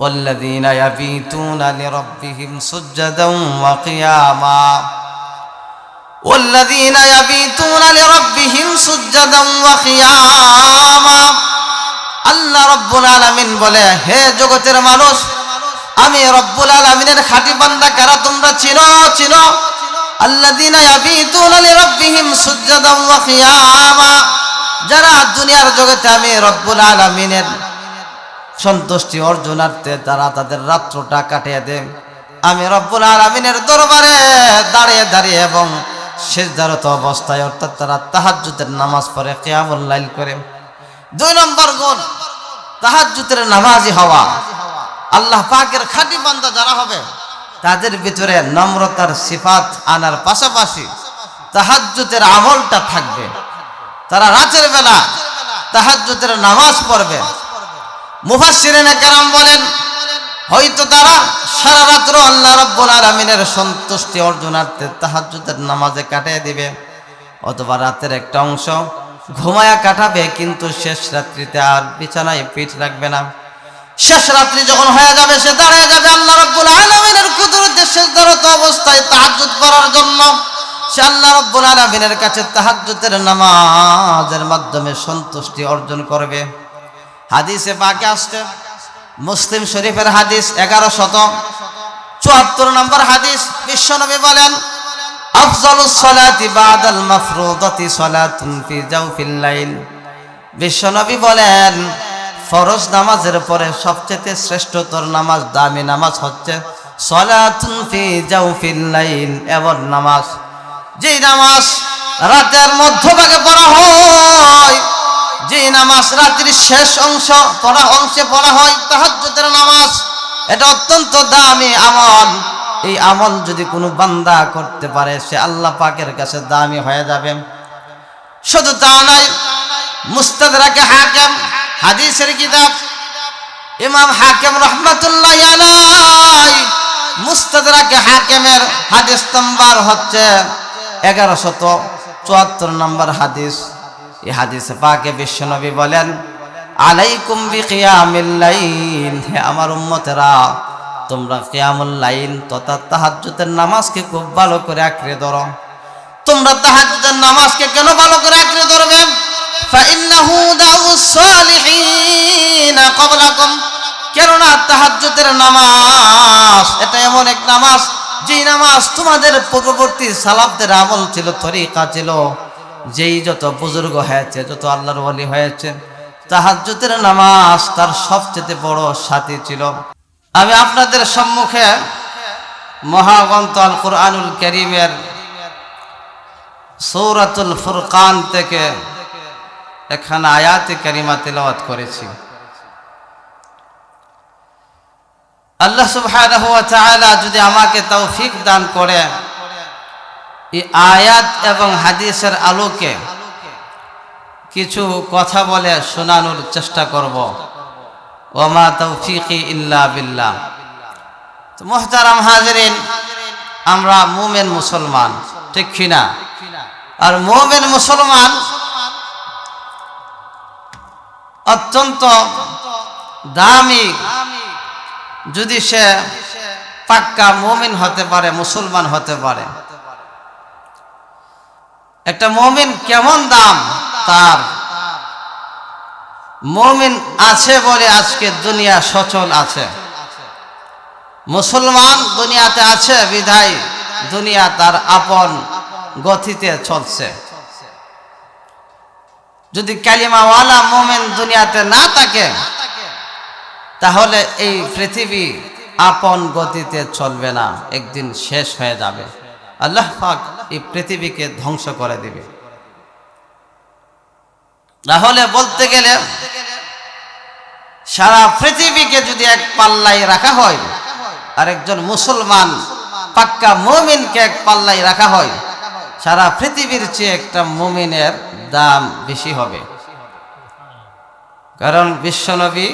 والذين يبيتون لربهم سجدا وقياما والذين يبيتون لربهم سجدا وقياما আল্লাহ রব্বুল আলামিন বলে হে জগতের মানুষ আমি রব্বুল আলামিনের খাঁটি বান্দা কারা তোমরা চিনো চিনো আল্লাযীনা ইয়াবিতুনা লিরাব্বিহিম সুজদান ওয়া কিয়ামা যারা দুনিয়ার জগতে আমি রব্বুল আলামিনের সন্তুষ্টি অর্জনার্থে তারা তাদের রাত্রটা কাটিয়ে দেন। আমি রব্বুল আলমিনের দরবারে দাঁড়িয়ে দাঁড়িয়ে এবং শেষদারত অবস্থায় অর্থাৎ তারা তাহাজ্জুদের নামাজ পড়ে লাইল করে। দুই নম্বর গুণ, তাহাজ্জুদের নামাজি হওয়া। আল্লাহ পাকের খাঁটি বান্দা যারা হবে, তাদের ভিতরে নম্রতার সিফাত আনার পাশাপাশি তাহাজ্জুদের আমলটা থাকবে। তারা রাতের বেলা তাহাজ্জুদের নামাজ পড়বে। মুফাসসিরিনে কেরাম বলেন, হয়তো তারা সারা রাত্র আল্লাহ রাব্বুল আলামিনের সন্তুষ্টি অর্জনার্থে তাহাজ্জুদের নামাজে কাটিয়ে দিবে, অথবা রাতের একটা অংশ ঘুমায়া কাটাবে, কিন্তু শেষ রাত্রিতে আর বিছানায় পিঠ রাখবে না। শেষ রাত্রি যখন হয়ে যাবে, সে দাঁড়িয়ে যাবে আল্লাহ রাব্বুল আলামিনের কুদরতে শেষ দারত অবস্থায় তাহাজ্জুদ করার জন্য। সে আল্লাহ রাব্বুল আলামিনের কাছে তাহাজ্জুদের নামাজের মাধ্যমে সন্তুষ্টি অর্জন করবে। হাদিসে পাকে আসছে। মুসলিম শরীফের হাদিস এগারো শত। চুয়াত্তর নম্বর হাদিস বিশ্বনবী বলেন বিশ্বনবী বলেন, ফরজ নামাজের সবচেয়ে নামাজ, দামি নামাজ হচ্ছে নামাজ। নামাজ রাতের মধ্যভাগে পড়া হয় যে নামাজ রাত্রির শেষ অংশ, পড়া অংশে পড়া হয়, তাহাজ্জুদের নামাজ। এটা অত্যন্ত দামি আমল। এই আমল যদি কোনো বান্দা করতে পারে, সে আল্লাহ পাকের কাছে দামি হয়ে যাবে। শুধু তা নয়, মুস্তাদরাকে হাকেম, হাদিসের কিতাব, ইমাম হাকেম রহমাতুল্লাহ আলাই মুস্তাদরাকে হাকেমের হাদিস নম্বর হচ্ছে এগারো শত চুয়াত্তর নম্বর হাদিস। এই হাদিসে পাকে বিশ্বনবী বলেন আলাইকুম বিকিয়ামিল লাইল হে আমার উম্মতেরা তোমরা কিয়ামুল লাইল তথা তাহাজ্জুদের নামাজকে খুব ভালো করে আঁকড়ে ধরো তোমরা তাহাজ্জুদের নামাজকে কেন ভালো করে আঁকড়ে ধরবে فإنه دعو الصالحين قبلكم কেননা তাহাজ্জুদের নামাজ এটা এমন এক নামাজ যেই নামাজ তোমাদের পূর্ববর্তী সালাফদের আমল ছিল তরিকা ছিল যেই যত বুজুর্গ হয়েছে, যত আল্লাহর ওলি হয়েছে তাহাজ্জুদের নামাজ তার সবচেয়ে বড় সাথী ছিল। আমি আপনাদের সম্মুখে মহাগ্রন্থ আল কুরআনুল করিমের সৌরাতুল ফুরকান থেকে এখানে আয়াতে কারিমা তেলাওয়াত করেছি। আল্লাহ সুবহানাহু ওয়া তাআলা যদি আমাকে তৌফিক দান করে এই আয়াত এবং হাদিসের আলোকে কিছু কথা বলে শোনানোর চেষ্টা করব। ওমা তৌফিকি ইল্লা বিল্লাহ। তো মোহতারাম হাজরিন, আমরা মোমেন মুসলমান, ঠিক কিনা আর মোমেন মুসলমান অত্যন্ত দামি, যদি সে পাক্কা মোমিন হতে পারে, মুসলমান হতে পারে। একটা মমিন কেমন দাম? তার। মমিন আছে বলে আজকে দুনিয়া সচল আছে। মুসলমান দুনিয়াতে আছে, বিধায় দুনিয়া তার আপন গতিতে চলছে। যদি কালিমাওয়ালা মোমেন দুনিয়াতে না থাকে, তাহলে এই পৃথিবী আপন গতিতে চলবে না, একদিন শেষ হয়ে যাবে। আল্লাহ পাক এই পৃথিবীকে ধ্বংস করে দিবে। তাহলে বলতে গেলে সারা পৃথিবীকে যদি এক পাল্লাই রাখা হয় আর একজন মুসলমান, পাক্কা মমিনকে এক পাল্লাই রাখা হয়, সারা পৃথিবীর চেয়ে একটা মমিনের দাম বেশি হবে। কারণ বিশ্বনবী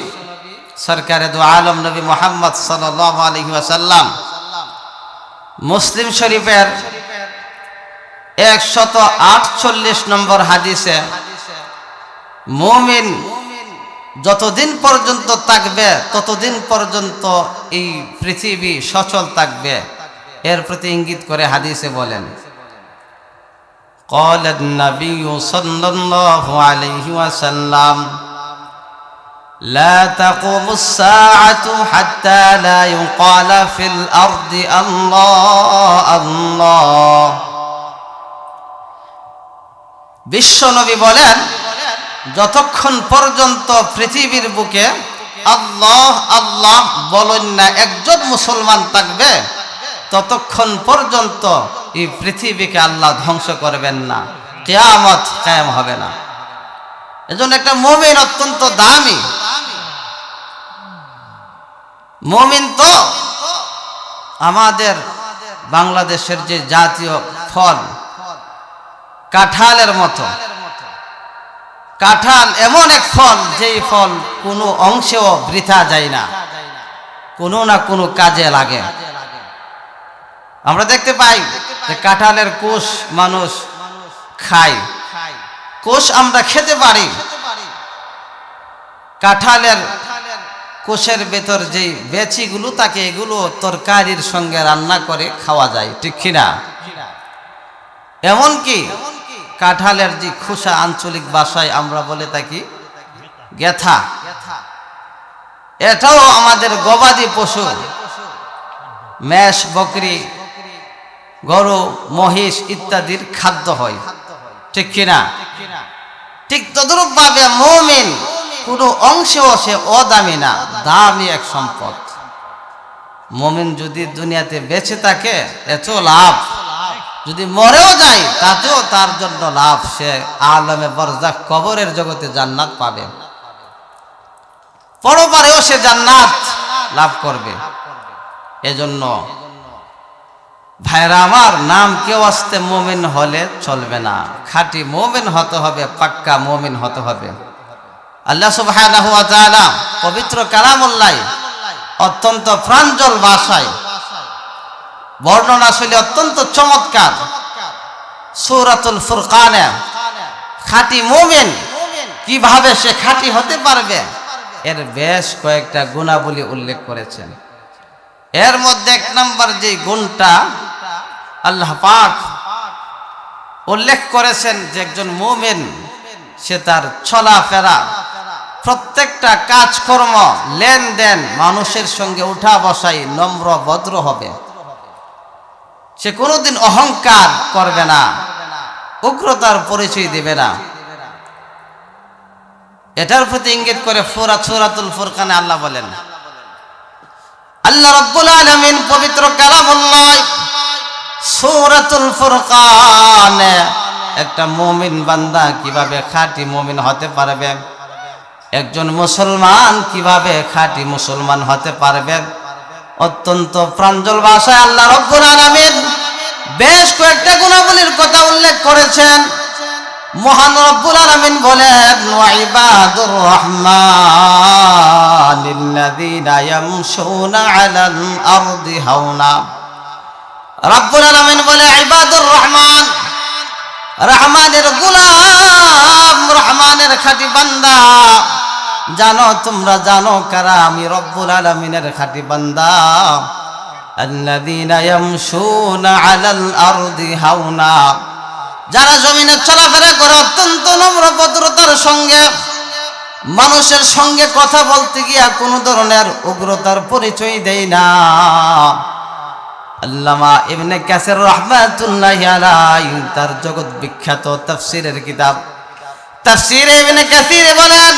সরকারে দু আলম নবী মোহাম্মদ সাল আলহি ওয়াসাল্লাম মুসলিম শরীফের একশত আটচল্লিশ নম্বর হাদিসে মুমিন যতদিন পর্যন্ত থাকবে ততদিন পর্যন্ত এই পৃথিবী সচল থাকবে এর প্রতি ইঙ্গিত করে হাদিসে বলেন قال النبي صلى الله عليه وسلم لا تقوم الساعة حتى لا يقال في الأرض الله الله বিশ্বনবী বলেন যতক্ষণ পর্যন্ত পৃথিবীর বুকে আল্লাহ আল্লাহ বলেন না একজন মুসলমান থাকবে ততক্ষণ পর্যন্ত এই পৃথিবীকে আল্লাহ ধ্বংস করবেন না কেয়ামত কায়েম হবে না এজন্য একটা মমিন অত্যন্ত দামি মমিন তো আমাদের বাংলাদেশের যে জাতীয় ফল, কাঁঠালের মতো। কাঁঠাল এমন এক ফল, যেই ফল কোনো অংশেও বৃথা যায় না, কোনো না কোনো কাজে লাগে। আমরা দেখতে পাই যে কাঁঠালের কোষ মানুষ খায়। কোষ আমরা খেতে পারি। কাঁঠালের কোষের ভেতর যেই বেচিগুলো তাকে এগুলো তরকারির সঙ্গে রান্না করে খাওয়া যায়, ঠিক কিনা? এমনকি কাঁঠালের যে খোসা আঞ্চলিক ভাষায় আমরা বলে থাকি, গেথা। এটাও আমাদের গবাদি পশু। মেষ, বকরি, গরু, মহিষ ইত্যাদির খাদ্য হয়, ঠিক কিনা? ঠিক তদরূপ ভাবে মমিন কোনো অংশেও সে অদামি না, দামি এক সম্পদ। মমিন যদি দুনিয়াতে বেঁচে থাকে এত লাভ। যদি মরেও যায়, তাতেও তার জন্য লাভ। সে আলমে বরজাক কবরের জগতে জান্নাত পাবে। পরপারেও সে জান্নাত লাভ করবে। এজন্য ভাইরা, আমার নাম কেউ আসতে মোমিন হলে চলবে না। খাঁটি মোমিন হতে হবে, পাক্কা মোমিন হতে হবে। আল্লাহ তাআলা পবিত্র কালামুল্লাহ, অত্যন্ত প্রাঞ্জল ভাষায় বর্ণনা শৈলী অত্যন্ত চমৎকার। সূরাতুল ফুরকানে খাঁটি মোমিন কীভাবে সে খাঁটি হতে পারবে? এর বেশ কয়েকটা গুণাবলী উল্লেখ করেছেন। এর মধ্যে এক নম্বর যে গুণটা আল্লাহ পাক উল্লেখ করেছেন যে একজন মোমেন, সে তার চলাফেরা প্রত্যেকটা কাজকর্ম, লেনদেন মানুষের সঙ্গে উঠা বসাই নম্র ভদ্র হবে। সে কোনোদিন অহংকার করবে না, উগ্রতার পরিচয় দেবে না। এটার প্রতি ইঙ্গিত করে ফুরা সুরাতুল ফুরকানে আল্লাহ বলেন, আল্লাহ রব্বুল আলামিন পবিত্র কালামুল্লাহ সূরাতুল ফুরকানে একটা মুমিন বান্দা কীভাবে খাঁটি মুমিন হতে পারবে? একজন মুসলমান কীভাবে খাঁটি মুসলমান হতে পারবে অত্যন্ত প্রাঞ্জল ভাষায় আল্লাহ রব্বুল আলামিন বেশ কয়েকটা গুণাবলীর কথা উল্লেখ করেছেন। মহান রব্বুল আলামিন বলেন ওয়াইবাদুর রহমানিল্লাযীনা ইয়ামশুনা আলাল আরদি হাওনা। রব্বুল আলামিন বলে, ইবাদুর রহমান, রহমানের গোলাম, রহমানের খাঁটি বান্দা। জানো, তোমরা জানো কারা আমি রব্বুল আলমিনের খাটি বান্দা। যারা জমিনে চলাফেরা করে অত্যন্ত নম্র ভদ্রতার সঙ্গে, মানুষের সঙ্গে কথা বলতে গিয়া কোনো ধরনের উগ্রতার পরিচয় দেয় না। আল্লামা ইবনে কাসির রাহমাতুল্লাহ আলাইহি, তার জগৎ বিখ্যাত তাফসীরের কিতাব। তাফসীর ইবনে কাসির বলেন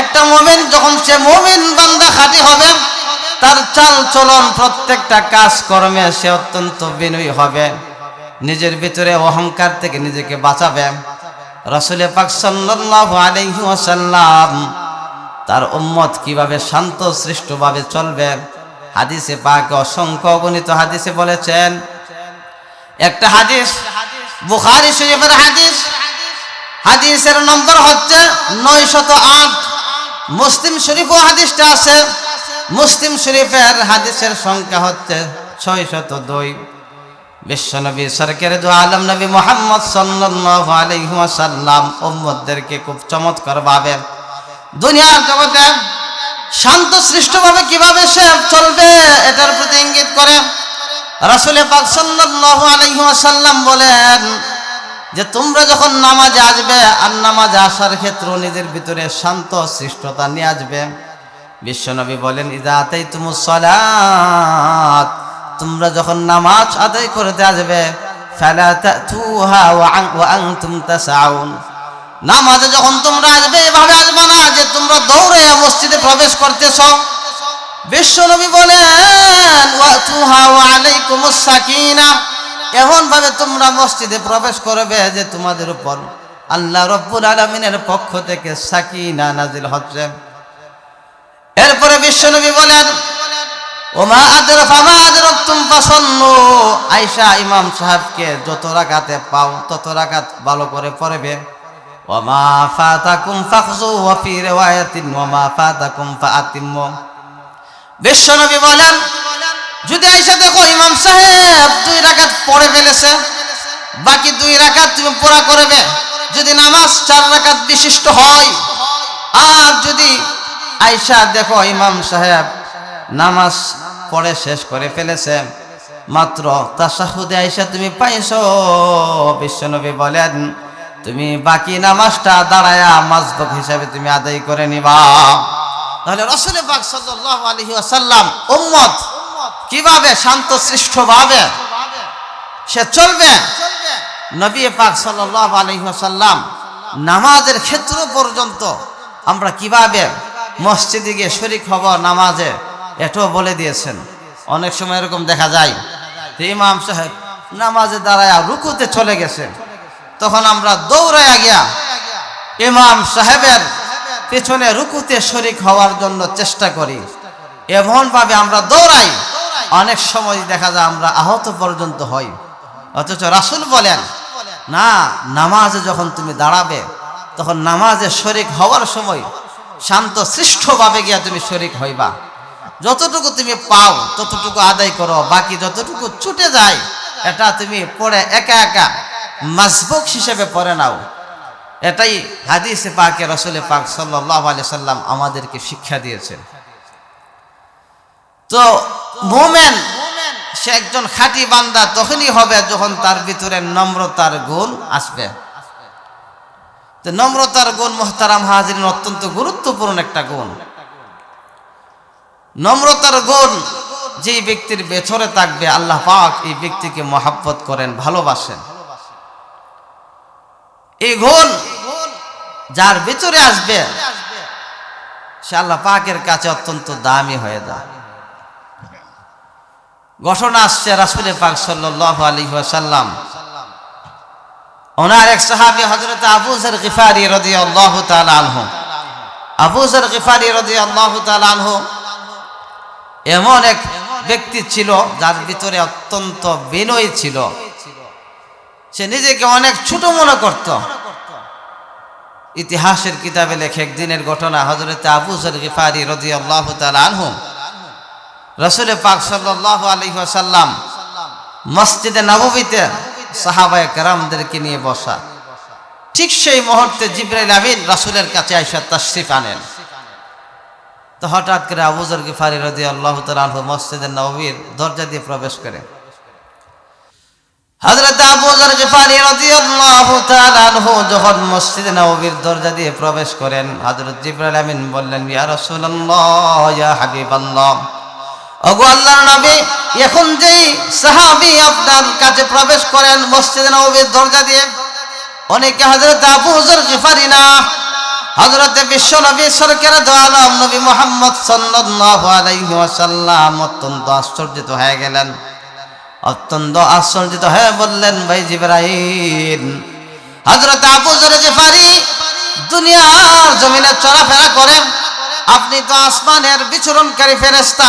একটা মোমেন যখন সে মোমেন বান্দা খাঁটি হবে, তার চাল চলন প্রত্যেকটা কাজ কর্মে সে অত্যন্ত বিনয়ী হবে। নিজের ভিতরে অহংকার থেকে নিজেকে বাঁচাবে। রসুল পাক সাল্লাল্লাহু আলাইহি ওয়াসাল্লাম তার উম্মত কীভাবে শান্ত, সৃষ্টভাবে চলবে? হাদিসে পাকে অসংখ্য গণিত হাদিসে বলেছেন। একটা হাদিস, বুখারি শরীফের হাদিস, হাদিসের নম্বর হচ্ছে নয় শত আট। মুসলিম শরীফ ও হাদিসটা আছে। মুসলিম শরীফের হাদিসের সংখ্যা হচ্ছে ছয় শত দুই। বিশ্বনবী, সরকার দু আলম নবী মোহাম্মদ সাল্লাল্লাহু আলাইহি ওয়াসাল্লাম উম্মতদেরকে খুব চমৎকার ভাবে দুনিয়ার জগতে শান্ত সৃষ্টভাবে কীভাবে সে চলবে এটার প্রতি ইঙ্গিত করে। রাসূলে পাক সাল্লাল্লাহু আলাইহি ওয়াসাল্লাম বলেন যে তোমরা যখন নামাজে আসবে আর নামাজে আসার ক্ষেত্রে নিজের ভিতরে শান্ত সৃষ্টতা নিয়ে আসবে। বিশ্বনবী বলেন, ইদা আতাই সালাত। তোমরা যখন নামাজ আদায় করতে আসবে নামাজে যখন তোমরা আসবে, এভাবে আসবে না যে তোমরা দৌড়ে মসজিদে প্রবেশ করতেছ। বিশ্বনবী বলেন ওয়া আলাইকুমুস সাকিনা। এমন ভাবে তোমরা মসজিদে প্রবেশ করবে যে তোমাদের উপর আল্লাহ রব্বুল আলামিনের পক্ষ থেকে সাকিনা নাজিল হচ্ছে। এরপরে বিশ্বনবী বলেন, ওমা আদর ফামা আদরতুম ফাসাল্লু। আয়েশা ইমাম সাহেবকে যত রাকাতে পাও, তত রাকাত ভালো করে পড়বে। ওমা ফাতাকুম ফাখযু, ওয়া ফি রিওয়ায়াতিন, ওমা ফাতাকুম ফাআতিমু বিশ্বনবী বলেন যদি আয়েশা দেখো ইমাম সাহেব দুই রাকাত পড়ে ফেলেছে, বাকি দুই রাকাত তুমি পুরা করবে যদি নামাজ চার রাকাত বিশিষ্ট হয়, আর যদি আইসা দেখো ইমাম সাহেব নামাজ পড়ে শেষ করে ফেলেছে, মাত্র তাসাহুদে আইসা তুমি পাইছো, বিশ্বনবী বলেন, তুমি বাকি নামাজটা দাঁড়ায়া মাজবক হিসাবে তুমি আদায় করে নিবা। তাহলে রসুল পাক সাল্লাল্লাহু আলাইহি ওয়াসাল্লাম উম্মত কীভাবে শান্ত সৃষ্টভাবে? সে চলবে। নবী পাক সাল্লাল্লাহু আলাইহি ওয়াসাল্লাম নামাজের ক্ষেত্র পর্যন্ত আমরা কীভাবে মসজিদে গিয়ে শরিক হব নামাজে এটাও বলে দিয়েছেন। অনেক সময় এরকম দেখা যায় ইমাম সাহেব নামাজে দাঁড়ায় রুকুতে চলে গেছে। তখন আমরা দৌড়াইয়া গিয়া ইমাম সাহেবের পেছনে রুকুতে শরিক হওয়ার জন্য চেষ্টা করি। এমনভাবে আমরা দৌড়াই। অনেক সময় দেখা যায় আমরা আহত পর্যন্ত হই। অথচ রাসুল বলেন, না, নামাজে যখন তুমি দাঁড়াবে, তখন নামাজে শরিক হওয়ার সময় শান্ত সৃষ্টভাবে গিয়া তুমি শরিক হইবা। যতটুকু তুমি পাও, ততটুকু আদায় করো, বাকি যতটুকু ছুটে যায়, এটা তুমি পড়ে একা একা মাসবুক হিসেবে পড়ে নাও। এটাই হাদিসে পাকে রসুলে পাক সাল্লাহ আলি সাল্লাম আমাদেরকে শিক্ষা দিয়েছেন। তো মোমেন, সে একজন খাঁটি বান্দা, তখনই হবে যখন তার ভিতরে নম্রতার গুণ আসবে। তো নম্রতার গুণ মোহতারাম হাজির অত্যন্ত গুরুত্বপূর্ণ একটা গুণ। নম্রতার গুণ যে ব্যক্তির বেছরে থাকবে, আল্লাহ পাক এই ব্যক্তিকে মহাব্বত করেন, ভালোবাসেন। এই গুণ যার ভিতরে আসবে, সে আল্লাহ পাকের কাছে অত্যন্ত দামি হয়ে যায়। ঘটনা আসছে রাসুলে পাক সাল্লাহ আলী সাল্লাম ওনার এক সাহাবি হজরত আবু জর গিফারি রদি আল্লাহ আনহু। আবু জর গিফারি রদি আল্লাহ আনহু এমন এক ব্যক্তি ছিল যার ভিতরে অত্যন্ত বিনয়ী ছিল। সে নিজেকে অনেক ছোট মনে করত। ইতিহাসের কিতাবে লেখে একদিনের ঘটনা হজরত আবু জর গিফারি রদি আল্লাহ আনহু রসুল পাক সাল্লাহ আলী সাল্লাম মসজিদে নবমীতে সাহাবায় কেরামদেরকে নিয়ে বসা। ঠিক সেই মুহূর্তে জিব্রাইল আমিন রাসুলের কাছে আইসা তশরিফ আনেন। তো হঠাৎ করে আবুজর গিফারি রদি আল্লাহ তালহ মসজিদের নবীর দরজা দিয়ে প্রবেশ করে হজরত আবুজর গিফারি রদি আল্লাহ তালহ যখন মসজিদে নবীর দরজা দিয়ে প্রবেশ করেন হজরত জিব্রাইল আমিন বললেন, ইয়া রাসূলুল্লাহ, ইয়া হাবিবাল্লাহ। ওগো আল্লাহর নবী, এখন যেই সাহাবী আপনার কাছে প্রবেশ করেন মসজিদে নববীর দরজা দিয়ে, অনেকে হযরত আবু হুজুর গিফারি না, হযরত বিশ্ব নবী সরকার দোয়ালাম নবী মুহাম্মদ আলাইহি অত্যন্ত আশ্চর্যিত হয়ে গেলেন। অত্যন্ত আশ্চর্যিত হয়ে বললেন, ভাই জিবরাইল, হযরত আবু হুজুর গিফারি, দুনিয়ার জমিনে চলাফেরা করেন আপনি তো আসমানের বিচরণকারী ফেরেশতা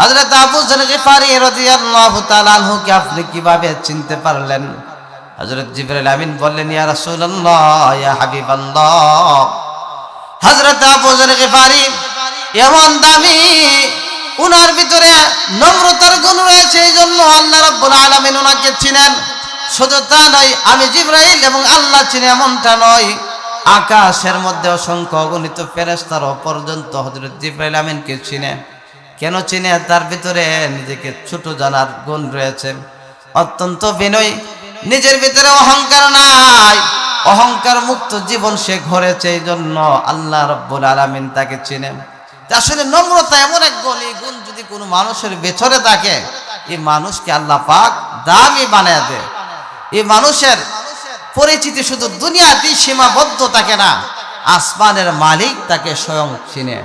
হযরত আবু যর গিফারি রাদিয়াল্লাহু তাআলা আনহুকে আপনি কীভাবে চিনতে পারলেন? হযরত জিবরাইল আমিন বললেন, ইয়া রাসূলুল্লাহ, ইয়া হাবিবাল্লাহ। হযরত আবু যর গিফারি এমন দামি, উনার ভিতরে নম্রতার গুণ রয়েছে এই জন্য আল্লাহ রাব্বুল আলামিন ওনাকে চিনেন। শুধু তা নয়, আমি জিব্রাইল এবং আল্লাহ চিনে এমনটা নয়, আকাশের মধ্যে অসংখ্য অগণিত ফেরেস্তারও পর্যন্ত হজরত জিব্রাইল আমিনকে চিনে। কেন চিনে? তার ভিতরে নিজেকে ছোট জানার গুণ রয়েছে। অত্যন্ত বিনয়। নিজের ভিতরে অহংকার নাই। অহংকার মুক্ত জীবন সে ঘরেছে, এই জন্য আল্লাহ রব্বুল আলামিন তাকে চিনেন। তা আসলে নম্রতা এমন এক গুণ, এই গুণ যদি কোনো মানুষের ভেতরে থাকে, এই মানুষকে আল্লাহ পাক দামি বানায় দেয়। এই মানুষের পরিচিতি শুধু দুনিয়াতেই সীমাবদ্ধ থাকে না, আসমানের মালিক তাকে স্বয়ং চিনে।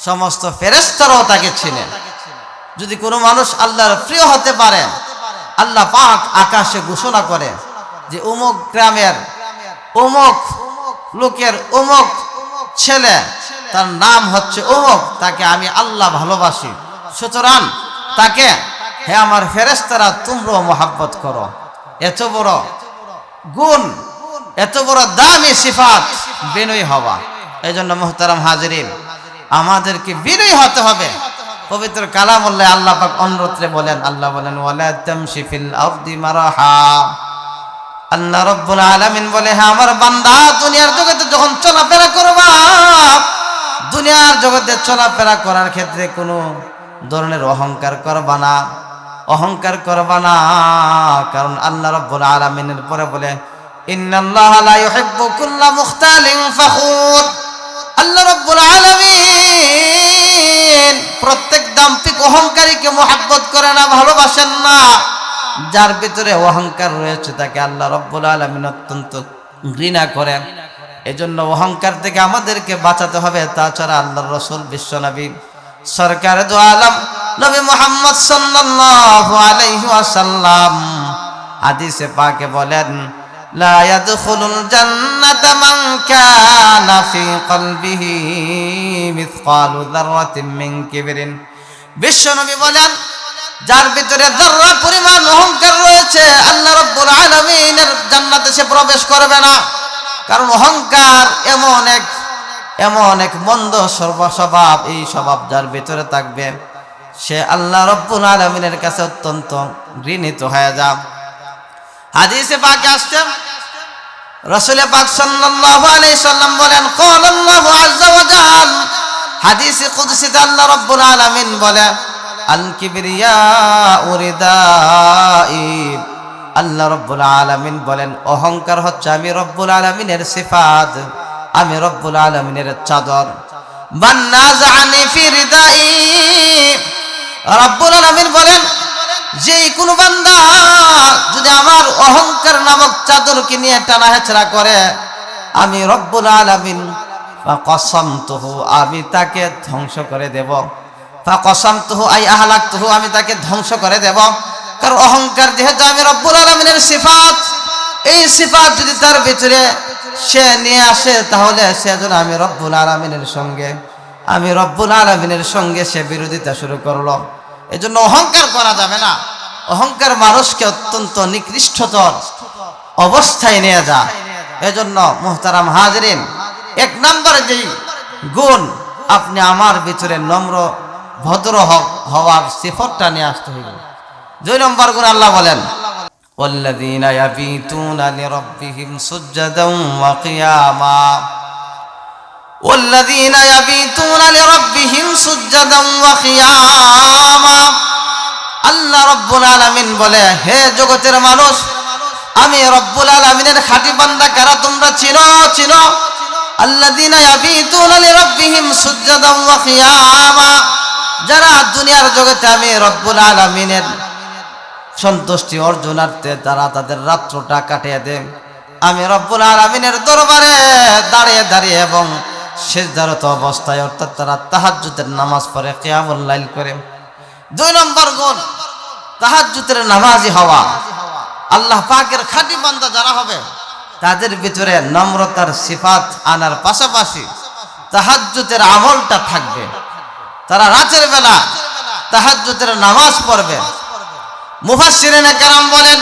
সমস্ত ফেরেস্তারাও তাকে ছিলেন যদি কোনো মানুষ আল্লাহর প্রিয় হতে পারে, আল্লাহ পাক আকাশে ঘোষণা করে যে অমুক গ্রামের অমুক লোকের অমুক ছেলে, তার নাম হচ্ছে অমুক তাকে আমি আল্লাহ ভালোবাসি। সুতরাং তাকে, হে আমার ফেরেস্তারা তোমরাও মহাব্বত করো। এত বড় গুণ, এত বড় দামি সিফাত বিনয়ী হওয়া। এই জন্য মোহতারাম হাজরিন আমাদেরকে বিনয়ী হতে হবে। পবিত্র কালামুল্লাহ আল্লাহ পাক অন্যত্রে বলেন, আল্লাহ বলেন, ওয়ালা তামশি ফিল আল্লাহ রব্বুল আলামিন বলে হ্যাঁ আমার বান্দা দুনিয়ার জগতে যখন চলাফেরা করবা, দুনিয়ার জগতে চলাফেরা করার ক্ষেত্রে কোনো ধরনের অহংকার করবা না, অহংকার করবা না। কারণ আল্লাহ রব্বুল আলামিনের পরে বলে, ইন্নাল্লাহা লা ইউহিব্বু কুল্লা মুখতালিন ফাখুর। আল্লাহ রব্বুল আলামিন প্রত্যেক দাম্পিক অহংকারীকে মোহাব্বত করে না, ভালোবাসেন না। যার ভিতরে অহংকার রয়েছে, তাকে আল্লাহ রব্বুল আলামিন অত্যন্ত ঘৃণা করেন। এজন্য অহংকার থেকে আমাদেরকে বাঁচাতে হবে, তাছাড়া আল্লাহর রসুল বিশ্বনবী সরকার দু আলম, নবী মোহাম্মদ সাল্লাল্লাহু আলাইহি ওয়াসাল্লাম, হাদিসে পাকে বলেন لا يدخل الجنة من كان في قلبه مثقال ذرة من كبر বিশ্বনবী বলেন যার ভিতরে যারা পরিমাণ অহংকার রয়েছে আল্লাহ রব্বুল আলামিনের জান্নাতে সে প্রবেশ করবে না কারণ অহংকার এমন এক এমন এক মন্দ সর্বস্বভাব এই স্বভাব যার ভিতরে থাকবে সে আল্লাহ রব্বুল আলমিনের কাছে অত্যন্ত ঘৃণিত হয়ে যা হাদিসে পাকে আসছে রসুলে পাক সাল্লাল্লাহু আলাইহি সাল্লাম বলেন قال الله عز وجل হাদিসে কুদসিতে আল্লাহ রব্বুল আলামিন বলে আল কিবরিয়া উরিদাই আল্লাহ রব্বুল আলামিন বলেন অহংকার হচ্ছে আমি রব্বুল আলামিনের সিফাত আমি রব্বুল আলামিনের চাদর বান্নাজানি ফি রিদাই রব্বুল আলামিন বলেন যে কোনো বান্দা যদি আমার অহংকার নামক চাদরকে নিয়ে টানা হেচড়া করে, আমি রব্বুল আলামিন কসম তহু আমি তাকে ধ্বংস করে দেব। কসম তহু আই আহলাক তহু আমি তাকে ধ্বংস করে দেব। কারণ অহংকার যেহেতু আমি রব্বুল আলমিনের সিফাত, এই সিফাত যদি তার ভিতরে সে নিয়ে আসে, তাহলে সে যেন আমি রব্বুল আলমিনের সঙ্গে, আমি রব্বুল আলমিনের সঙ্গে সে বিরোধিতা শুরু করল। এজন্য অহংকার করা যাবে না অহংকার মানুষকে অত্যন্ত নিকৃষ্টতর অবস্থায় নিয়ে যা এজন্য মোহতারাম হাজরিন এক নম্বরে যেই গুণ আপনি আমার ভিতরে নম্র ভদ্র হ- হওয়ার সিফতটা নিয়ে আসতে হইবে দুই নম্বর গুণ আল্লাহ বলেন والذين يبيتون لربهم سجدا وقياما والذين يبيتون لربهم سجدا وقياما আল্লাহ রব্বুল আলামিন বলে হে জগতের মানুষ আমি রব্বুল আলামিনের খাঁটি বান্দা কারা তোমরা চিনো চিনো আল্লাযীনা ইয়াবিতুনা লিরাব্বিহিম সুজদান ওয়া কিয়ামা যারা দুনিয়ার জগতে আমি রব্বুল আলামিনের সন্তুষ্টি অর্জনার্থে তারা তাদের রাত্রটা কাটিয়ে দেন আমি রব্বুল আলমিনের দরবারে দাঁড়িয়ে দাঁড়িয়ে এবং শেষদারত অবস্থায়, অর্থাৎ তারা তাহাজ্জুদের নামাজ পড়ে লাইল করে। দুই নম্বর গুণ, তাহাজ্জুদের নামাজি হওয়া। আল্লাহ পাকের খাঁটি বান্দা যারা হবে, তাদের ভিতরে নম্রতার সিফাত আনার পাশাপাশি তাহাজ্জুদের আমলটা থাকবে। তারা রাতের বেলা তাহাজ্জুদের নামাজ পড়বে। মুফাসসিরিনে কেরাম বলেন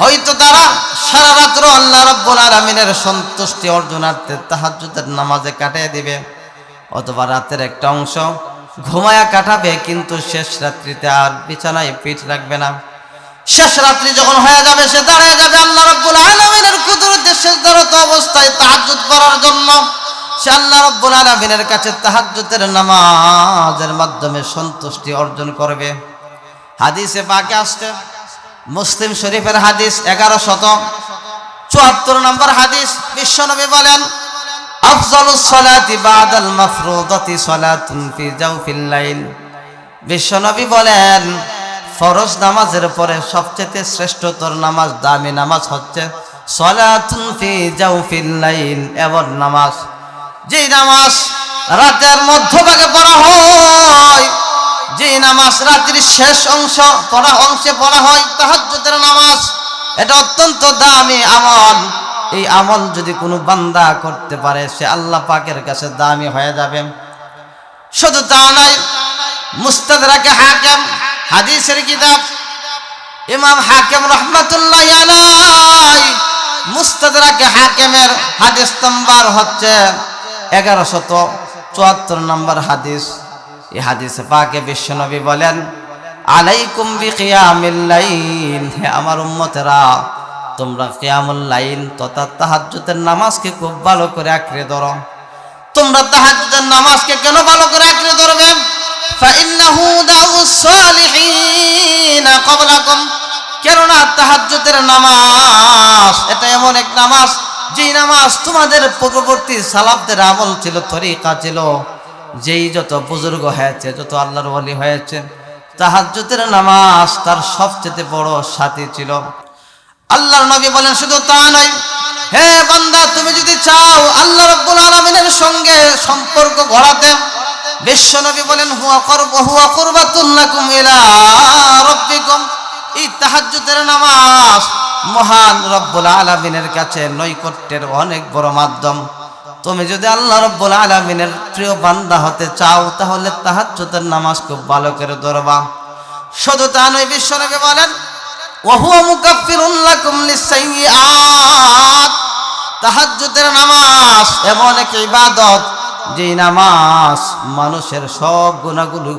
হয়তো তারা সারা রাত্র আল্লাহ রাব্বুল আলামিনের সন্তুষ্টি অর্জনার্থে তাহাজ্জুদের নামাজে কাটিয়ে দিবে, অথবা রাতের একটা অংশ ঘুমায়া কাটাবে, কিন্তু শেষ রাত্রিতে আর বিছানায় পিঠ রাখবে না। শেষ রাত্রি যখন হয়ে যাবে, সে দাঁড়িয়ে যাবে আল্লাহ রাব্বুল আলামিনের কুদরতে শেষ দাঁড়াত অবস্থায় তাহাজ্জুদ করার জন্য। সে আল্লাহ রাব্বুল আলামিনের কাছে তাহাজ্জুদের নামাজের মাধ্যমে সন্তুষ্টি অর্জন করবে। হাদিসে পাকে আসছে মুসলিম শরীফের হাদিস এগারো শত চুয়াত্তর নম্বর হাদিস, বিশ্বনবী বলেন বিশ্বনবী বলেন, ফরজ নামাজের পরে সবচেয়ে শ্রেষ্ঠতর নামাজ, দামি নামাজ হচ্ছে সলাতুন ফি লাইল, এমন নামাজ। যেই নামাজ রাতের মধ্যভাগে পড়া হয় যে নামাজ রাত্রির শেষ অংশ পড়া অংশে পড়া হয়, তাহাজ্জুদের নামাজ, এটা অত্যন্ত দামি আমল। এই আমল যদি কোনো বান্দা করতে পারে, সে আল্লাহ পাকের কাছে দামি হয়ে যাবে। শুধু তা নয়, মুস্তাদরাকে হাকেম, হাদিসের কিতাব, ইমাম হাকেম রহমাতুল্লাহ আলাই মুস্তাদরাকে হাকেমের হাদিস নম্বর হচ্ছে এগারোশত চুয়াত্তর নম্বর হাদিস। এ হাদিসে পাকে বিশ্বনবী বলেন, আলাইকুম বিকিয়ামিল লাইল। হে আমার উম্মতেরা, তোমরা কিয়ামুল লাইল তথা তাহাজ্জুদের নামাজকে খুব ভালো করে আঁকড়ে ধরো। তোমরা তাহাজ্জুদের নামাজকে কেন ভালো করে আঁকড়ে ধরবে? ফাইন্নাহু দাউস সালিহিন ক্বাবলাকুম। কেননা তাহাজ্জুদের নামাজ, এটা এমন এক নামাজ, যেই নামাজ তোমাদের পূর্ববর্তী সালাফদের আমল ছিল, তরিকা ছিল। যেই যত বুজুর্গ হয়েছে, যত আল্লাহর ওলি হয়েছে, তাহাজ্জুদের নামাজ তার সবচেয়ে বড় সাথী ছিল। আল্লাহর নবী বলেন, শুধু তা নয়, হে বান্দা, তুমি যদি চাও আল্লাহ রাব্বুল আলামিনের সঙ্গে সম্পর্ক গড়াতে, বিশ্ব নবী বলেন, হুয়া করব, হুয়া কুরবাতুন লাকুম ইলা রাব্বিকুম। এই তাহাজ্জুদের নামাজ মহান রব্বুল আলামিনের কাছে নৈকট্যের অনেক বড় মাধ্যম। তুমি যদি আল্লাহ রব্বুল আলামিনের প্রিয় বান্দা হতে চাও, তাহলে তাহাজ্জুদের নামাজ খুব ভালো করে ধরবা। শুধু তা নয়, বিশ্বনবী বলেন, ওহুয়া মুকাফফিরুন লাকুম লিসাইয়্যাত তাহাজ্জুদের নামাজ এমন এক ইবাদত যে নামাজ মানুষের সব গুণাগুলো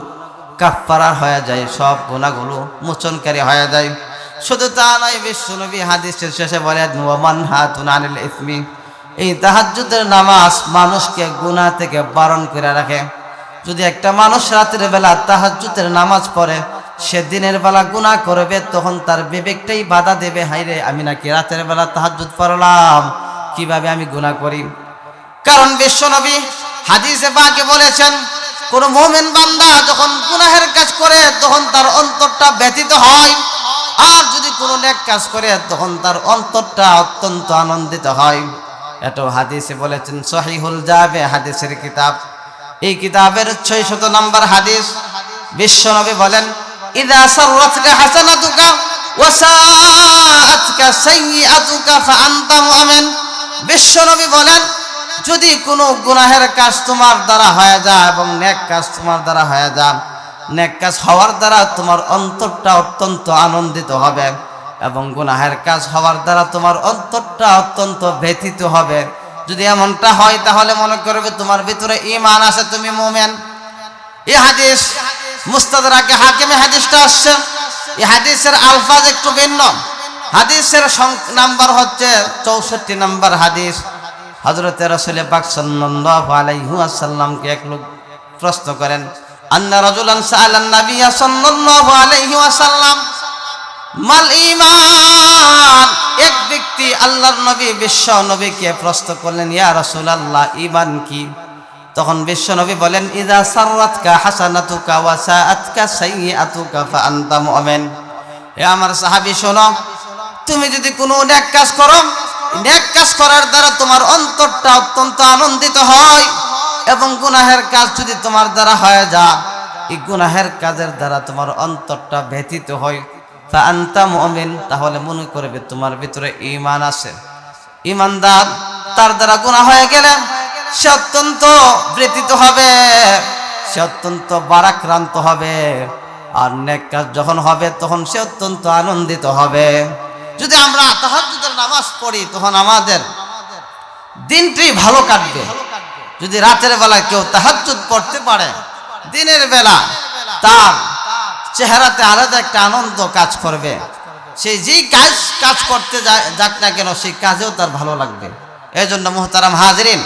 কাফফারা হয়ে যায়, সব গুণাগুলো মোচনকারী হয়ে যায়। শুধু তা নয়, বিশ্বনবী হাদিসের শেষে বলেন ওয়ামান হাতুন আনিল ইসমি। এই তাহাজ্জুদের নামাজ মানুষকে গুনাহ থেকে বারণ করে রাখে। যদি একটা মানুষ রাতের বেলা তাহাজ্জুদের নামাজ পড়ে, সে দিনের বেলা গুনাহ করবে, তখন তার বিবেকটাই বাধা দেবে হাইরে আমি নাকি রাতের বেলা তাহাজ্জুদ পড়লাম, কীভাবে আমি গুনাহ করি? কারণ বিশ্বনবী হাদিসে বাকে বলেছেন, কোন মোমেন বান্দা যখন গুনাহের কাজ করে, তখন তার অন্তরটা ব্যতীত হয়। আর যদি কোনো নেক কাজ করে, তখন তার অন্তরটা অত্যন্ত আনন্দিত হয়। এটাও হাদিসে বলেছেন, সহিহুল যাবে হাদিসের কিতাব। এই কিতাবের ছয় শত নম্বর হাদিস বিশ্বনবী বলেন, ইদা সাররাতকা হাসানাতুকা ওয়া সাআতকা সাইয়্যাতুকা ফাআনতা মুমিন। বিশ্বনবী বলেন, যদি কোনো গুনাহের কাজ তোমার দ্বারা হয়ে যায় এবং নেক কাজ তোমার দ্বারা হয়ে যায়, নেক কাজ হওয়ার দ্বারা তোমার অন্তরটা অত্যন্ত আনন্দিত হবে। এবং গুনাহের কাজ হওয়ার দ্বারা তোমার অন্তরটা অত্যন্ত ব্যথিত হবে। যদি এমনটা হয়, তাহলে মনে করবে তোমার ভিতরে ইমান আছে, তুমি মোমেন। এই হাদিস মুস্তাদরাকে হাকিমে হাদিসটা আসছে। এই হাদিসের আলফাজ একটু ভিন্ন। হাদিসের নাম্বার হচ্ছে চৌষট্টি নাম্বার হাদিস। হজরত রসুল পাক সাল্লাল্লাহু আলাইহি ওয়াসাল্লামকে এক লোক প্রশ্ন করেন, আন্না রাজুলান সাআলান নাবিয়্যা সাল্লাল্লাহু আলাইহি ওয়াসাল্লাম? মাল ঈমান। এক ব্যক্তি আল্লাহর নবী, বিশ্ব নবীকে প্রশ্ন করলেন, ইয়া রসুল আল্লাহ ইমান কি? তখন বিশ্ব নবী বলেন ইদা সাররাতকা হাসানাতুকা ওয়া সাআতকা সাইয়্যাতুকা ফা আনতা মুমিন। হে আমার সাহাবী, শোনো, তুমি যদি কোনো নেক কাজ করো, নেক কাজ করার দ্বারা তোমার অন্তরটা অত্যন্ত আনন্দিত হয় এবং গুনাহের কাজ যদি তোমার দ্বারা হয়ে যা এই গুনাহের কাজের দ্বারা তোমার অন্তরটা ব্যথিত হয়। তা আন্তা তাহলে মনে করবে তোমার ভিতরে ঈমান আছে। ঈমানদার, তার দ্বারা গুনাহ হয়ে গেলে সে অত্যন্ত ব্যতীত হবে, সে অত্যন্ত বারাক্রান্ত হবে। আর নেক কাজ যখন হবে, তখন সে অত্যন্ত আনন্দিত হবে। যদি আমরা তাহাজ্জুদের নামাজ পড়ি, তখন আমাদের দিনটি ভালো কাটবে। যদি রাতের বেলা কেউ তাহাজ্জুদ পড়তে পারে, দিনের বেলা তার চেহারাতে আলাদা একটা আনন্দ কাজ করবে। সেই যেই কাজ কাজ করতে যাক না কেন, সেই কাজেও তার ভালো লাগবে। এই জন্য মোহতারাম হাজরিন,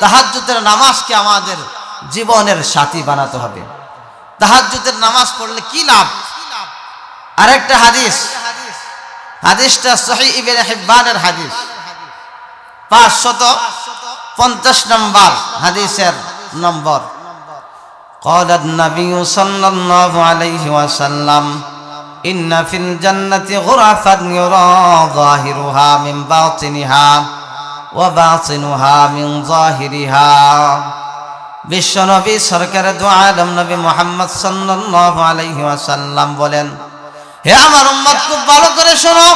তাহাজ্জুদের নামাজকে আমাদের জীবনের সাথী বানাতে হবে। তাহাজ্জুদের নামাজ পড়লে কি লাভ? আরেকটা হাদিস। হাদিসটা সহি হিব্বানের হাদিস। পাঁচশত পঞ্চাশ নম্বর হাদিসের নম্বর। قال النبي صلى الله عليه وسلم إن في الجنة غرفا يرى ظاهرها من باطنها وباطنها من ظاهرها বিশ্বনবী সরকার দু আলম নবী মোহাম্মদ সাল্লাল্লাহু আলাইহি ওয়াসাল্লাম বলেন হে আমার উম্মত খুব ভালো করে শোনো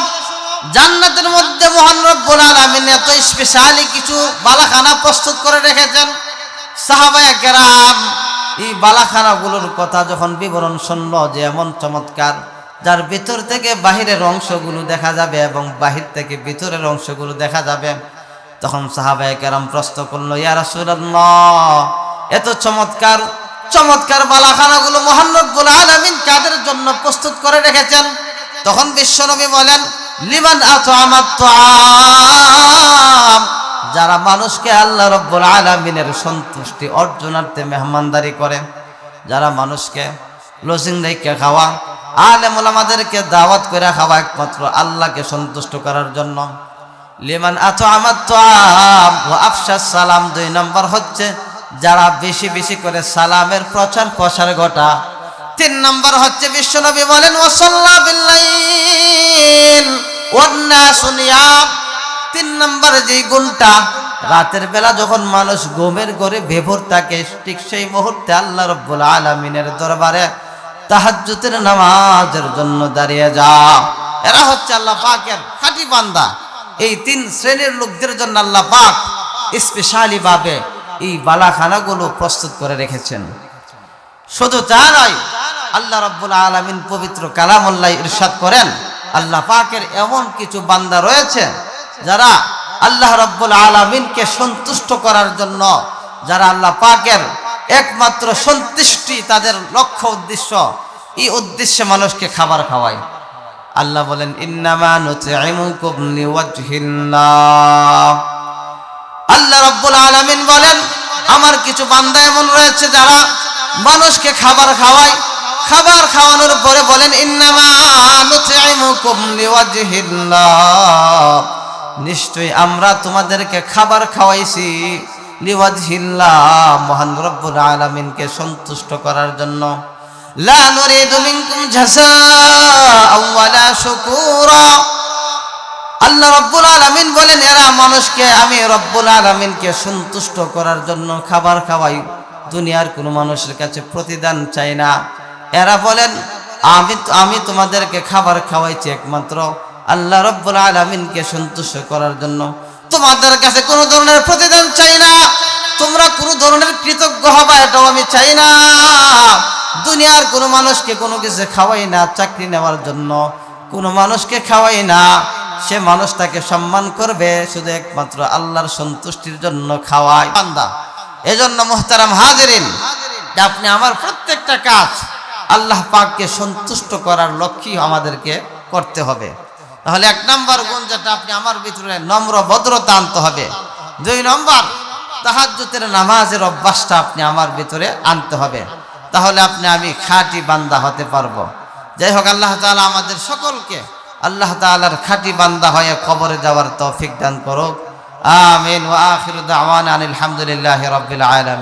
জান্নাতের মধ্যে মহান রব্বুল আলামিন এত স্পেশালি কিছু বালাখানা প্রস্তুত করে রেখেছেন সাহাবায়ে কেরাম এই বালাখানাগুলোর কথা যখন বিবরণ শুনলো যে এমন চমৎকার, যার ভিতর থেকে বাহিরের অংশগুলো দেখা যাবে এবং বাহির থেকে ভিতরের অংশগুলো দেখা যাবে, তখন সাহাবায়ে কেরাম প্রশ্ন করল, ইয়া রাসূলুল্লাহ, এত চমৎকার চমৎকার বালাখানাগুলো রব্বুল আলামিন কাদের জন্য প্রস্তুত করে রেখেছেন? তখন বিশ্বনবী বলেন, লিমান আতআমাত তুআম যারা মানুষকে আল্লাহ রব্বুল আলামিনের সন্তুষ্টি অর্জনার্থে মেহমানদারি করে, যারা মানুষকে লসিং রেখে খাওয়া, আলেম ওলামাদেরকে দাওয়াত করে খাওয়া একমাত্র আল্লাহকে সন্তুষ্ট করার জন্য। লিমান আতো আমার তো আফসাস সালাম দুই নম্বর হচ্ছে, যারা বেশি বেশি করে সালামের প্রচার প্রসার ঘটা। তিন নম্বর হচ্ছে, বিশ্বনবী বলেন ওসল্লা বিল্লাইল নিয়াম তিন নম্বর যে গুণটা, রাতের বেলা যখন মানুষ ঘুমের ঘরে ভেভর থাকে, ঠিক সেই মুহূর্তে আল্লাহ রব্বুল আলমিনের দরবারে তাহাজ্জুতের নামাজের জন্য দাঁড়িয়ে যা এরা হচ্ছে আল্লাহ পাকের খাঁটি বান্দা। এই তিন শ্রেণির লোকদের জন্য আল্লাহ পাক স্পেশালি ভাবে এই বালাখানাগুলো প্রস্তুত করে রেখেছেন। শুধু তা নয়, আল্লাহ রব্বুল আলমিন পবিত্র কালামুল্লাহ ইরশাদ করেন, আল্লাহ পাকের এমন কিছু বান্দা রয়েছে যারা আল্লাহ রব্বুল আলমিনকে সন্তুষ্ট করার জন্য, যারা আল্লাহ পাকের একমাত্র সন্তুষ্টি, তাদের লক্ষ্য উদ্দেশ্য, এই উদ্দেশ্যে মানুষকে খাবার খাওয়ায়। আল্লাহ বলেন আল্লাহ রব্বুল আলামিন বলেন, আমার কিছু বান্দা এমন রয়েছে যারা মানুষকে খাবার খাওয়ায়। খাবার খাওয়ানোর পরে বলেন, ইন্নামা নিশ্চয়ই আমরা তোমাদেরকে খাবার খাওয়াইছি। লিওয়াজহিল্লাহ, মহান রব্বুল আলামিনকে সন্তুষ্ট করার জন্য। লা নুরিদু মিনকুম জাযাআ ওয়ালা শুকুরা। আল্লাহ রব্বুল আলমিন বলেন, এরা মানুষকে আমি রব্বুল আলমিনকে সন্তুষ্ট করার জন্য খাবার খাওয়াই। দুনিয়ার কোনো মানুষের কাছে প্রতিদান চাই না। এরা বলেন, আমি আমি তোমাদেরকে খাবার খাওয়াইছি একমাত্র। আল্লাহ রব্বুল আলমিনকে সন্তুষ্ট করার জন্য। তোমাদের কাছে কোনো ধরনের প্রতিদান চাই না। তোমরা কোনো ধরনের কৃতজ্ঞ হবা এটাও আমি চাই না। দুনিয়ার কোনো মানুষকে কোনো কিছু খাওয়াই না চাকরি নেওয়ার জন্য। কোনো মানুষকে খাওয়াই না। সে মানুষটাকে সম্মান করবে শুধু একমাত্র আল্লাহর সন্তুষ্টির জন্য খাওয়ায় বান্দা, এজন্য মোহতারাম হাজিরিন আপনি আমার প্রত্যেকটা কাজ আল্লাহ পাককে সন্তুষ্ট করার লক্ষ্যই আমাদেরকে করতে হবে। তাহলে এক নম্বর গুণ যেটা আপনি আমার ভিতরে নম্র ভদ্রতা আনতে হবে। দুই নম্বর তাহাজ্জুতের নামাজের অভ্যাসটা আপনি আমার ভিতরে আনতে হবে। তাহলে আপনি আমি খাঁটি বান্দা হতে পারব। যাই হোক, আল্লাহ তাআলা আমাদের সকলকে, আল্লাহ তাআলার খাঁটি বান্দা হয়ে কবরে যাওয়ার তৌফিক দান করুক। আমিন। ওয়া আখিরু দাওয়ানা আনিল হামদুলিল্লাহি রাব্বিল আলামিন।